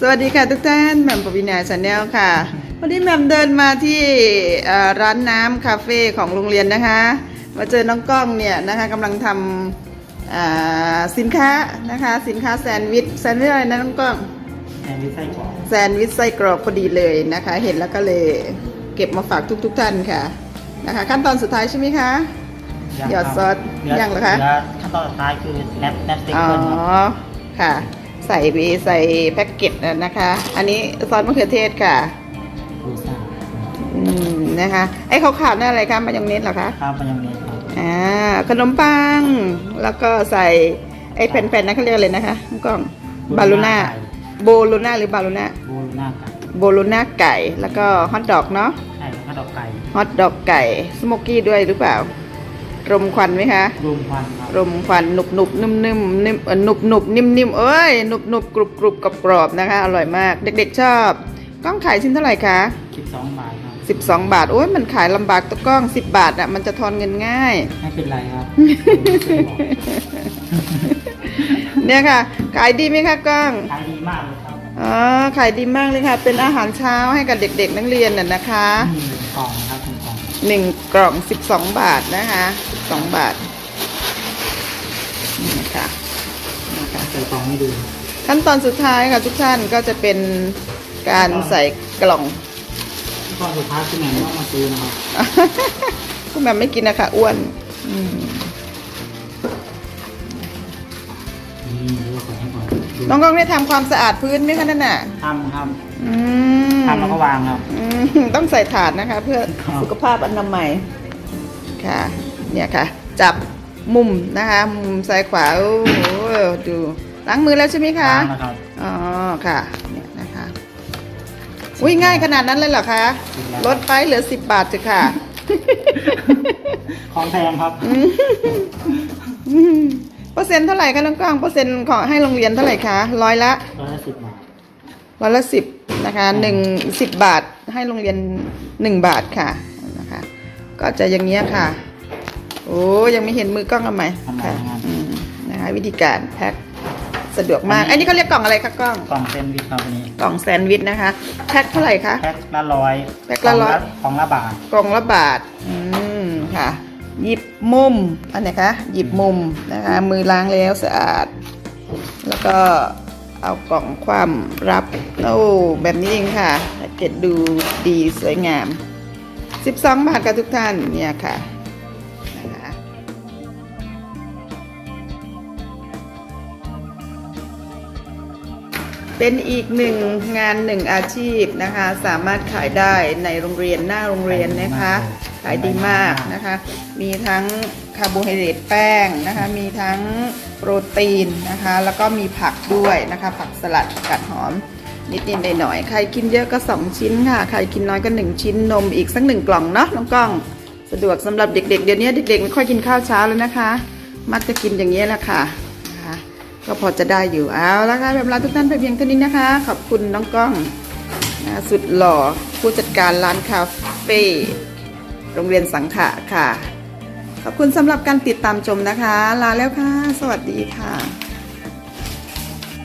สวัสดีค่ะทุกท่านแหม่มปวินาชาแนลค่ะ วันนี้แหม่มเดินมาที่เอ่อร้านน้ำคาเฟ่ของโรงเรียนนะคะ มาเจอน้องกล้องเนี่ยนะคะกำลังทำอ่าสินค้านะคะสินค้าแซนด์วิชแซนด์วิชอะไรนะน้องกล้องแซนด์วิชไส้กรอกแซนด์วิชไส้กรอกพอดีเลยนะคะ เห็นแล้วก็เลยเก็บมาฝากทุกๆท่านค่ะนะคะ ขั้นตอนสุดท้ายใช่ไหมคะหยอดซอสหลืยังเหรอคะลืขั้นตอนสุดท้ายคือแรปแรปสติ๊กอ๋อเกอร์ครับค่ะ ใส่ไปใส่แพ็กเกจนะคะ อันนี้ซอสมะเขือเทศค่ะบูซ่าอืมนะคะไอ้ขาวๆนั่นอะไรคะมายองเนสเหรอคะข้าวมายองเนสครับอ่าขนมปัง แล้วก็ใส่ไอ้แผ่นๆนั้นเขาเรียกอะไรนะคะน้องกล้องบาลูน่าโบลูน่าหรือบาลูน่าบูน่าไก่โบลูน่าไก่ แล้วก็ฮอทดอกเนาะใช่ข้าวดอกไก่ฮอทดอกไก่สโมกกี้ด้วยหรือเปล่า รมควันไหมคะรวมควันครับรมควันหนุบหนุบนุ่มนิ่มนิ่มเอ่อหนุบหนุบนิ่มนิ่มเอ้ยหนุบหนุบกรุบกรุบกรอบกรอบนะคะ อร่อยมาก เด็กๆชอบกล้องขายชิ้นเท่าไหร่คะสิบสองบาทครับ12บาทโอ้ยมันขายลำบากตะกล้อง10บาทอะมันจะทอนเงินง่ายไม่เป็นไรครับเนี่ยค่ะ ขายดีไหมคะกล้องขายดีมากเลยครับอ๋อขายดีมากเลยค่ะ เป็นอาหารเช้าให้กับเด็ก ๆ นักเรียนน่ะนะคะหนึ่งกล่องครับ หนึ่งกล่องหนึ่งกล่อง12บาทนะคะ12บาทนี่ค่ะนี่ค่ะใส่กล่องให้ดู ขั้นตอนสุดท้ายค่ะทุกท่านก็จะเป็นการใส่กล่องข้อสุดท้ายคือแหม่มต้องมาซื้อนะครับคุณแม่ไม่กินนะคะอ้วนอืมนี่ดูก่อนให้ก่อนดูน้องกล้องได้ทำความสะอาดพื้นไหมคะนั่นน่ะทำครับอืม ทำแล้วก็วางครับอืมต้องใส่ถาดนะคะ เพื่อครับสุขภาพอนามัยค่ะ เนี่ยค่ะ จับมุมนะคะ มุมซ้ายขวาโอ้โหดูล้างมือแล้วใช่ไหมคะวางนะครับอ๋อค่ะเนี่ยนะคะอุ้ยง่ายขนาดนั้นเลยเหรอคะสิบแล้วลดไปเหลือสิบบาทจ้ะค่ะ ของแพงครับอืมเปอร์เซ็นต์เท่าไหร่คะน้องกล้องเปอร์เซ็นต์ของให้โรงเรียนเท่าไหร่คะร้อยละร้อยละสิบบาทร้อยละสิบ นะคะหนึ่งสิบบาทให้โรงเรียนหนึ่งบาทค่ะนะคะ ก็จะอย่างเงี้ยค่ะ โอ้ยังไม่เห็นมือกล้องทำไมทำไมค่ะครับอืมนะคะวิธีการแพ็คสะดวกมาก อันนี้เขาเรียกกล่องอะไรคะกล้อง กล่องเซนด์วิชครับอันนี้ กล่องแซนด์วิชนะคะ แพ็คเท่าไหร่คะ แพ็คละร้อยแพ็คละร้อยของละบาท กล่องละบาท อืมค่ะ หยิบมุม อันไหนคะ หยิบมุมนะคะ มือล้างแล้วสะอาด แล้วก็ เอากล่องคว่ำรับ โอ้ แบบนี้เองค่ะแพ็กเกจดูดีสวยงาม 12 บาทค่ะทุกท่านเนี่ยค่ะนะคะเป็นอีกหนึ่งงานหนึ่งอาชีพนะคะ สามารถขายได้ในโรงเรียนหน้าโรงเรียนนะคะ ขายดีมากนะคะ มีทั้ง คาร์โบไฮเดรตแป้งนะคะ มีทั้งโปรตีนนะคะ แล้วก็มีผักด้วยนะคะ ผักสลัดผักกาดหอม นิดนิดหน่อยๆใครกินเยอะก็ 2 ชิ้นค่ะ ใครกินน้อยก็ 1 ชิ้นนมอีกสักหนึ่งกล่องเนาะน้องกล้องสะดวกสำหรับเด็กๆเดี๋ยวนี้เด็กๆไม่ค่อยกินข้าวเช้าแล้วนะคะ มักจะกินอย่างนี้ยแหละค่ะนะคะก็พอจะได้อยู่เอาและค่ะแบบลาทุกท่านไปเพียงเท่านี้นะคะ ขอบคุณน้องกล้องนะสุดหล่อผู้จัดการร้านคาเฟ่โรงเรียนสังขะค่ะ ขอบคุณสำหรับการติดตามชมนะคะ ลาแล้วค่ะ สวัสดีค่ะ